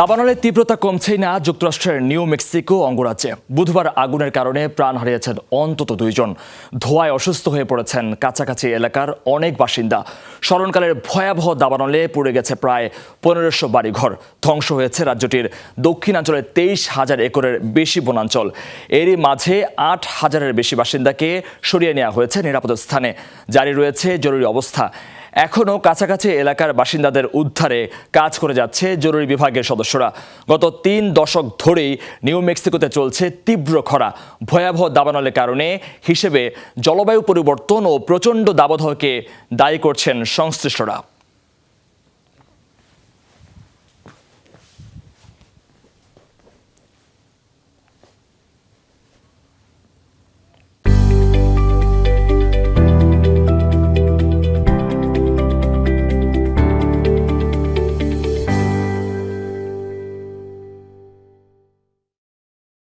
দাবানলের তীব্রতা কমছেই না যুক্তরাষ্ট্রের নিউ মেক্সিকো অঙ্গরাজ্যে। বুধবার আগুনের কারণে প্রাণ হারিয়েছেন অন্তত দুইজন। ধোঁয়ায় অসুস্থ হয়ে পড়েছেন কাছাকাছি এলাকার অনেক বাসিন্দা। স্মরণকালের ভয়াবহ দাবানলে পড়ে গেছে প্রায় পনেরোশো বাড়িঘর। ধ্বংস হয়েছে রাজ্যটির দক্ষিণাঞ্চলের তেইশ হাজার একরের বেশি বনাঞ্চল। এরই মাঝে আট হাজারের বেশি বাসিন্দাকে সরিয়ে নেওয়া হয়েছে নিরাপদ স্থানে। জারি রয়েছে জরুরি অবস্থা। এখনও কাছাকাছি এলাকার বাসিন্দাদের উদ্ধারে কাজ করে যাচ্ছে জরুরি বিভাগের সদস্যরা। গত তিন দশক ধরেই নিউ মেক্সিকোতে চলছে তীব্র খরা। ভয়াবহ দাবানলের কারণে হিসেবে জলবায়ু পরিবর্তন ও প্রচণ্ড দাবদাহকে দায়ী করছেন সংশ্লিষ্টরা।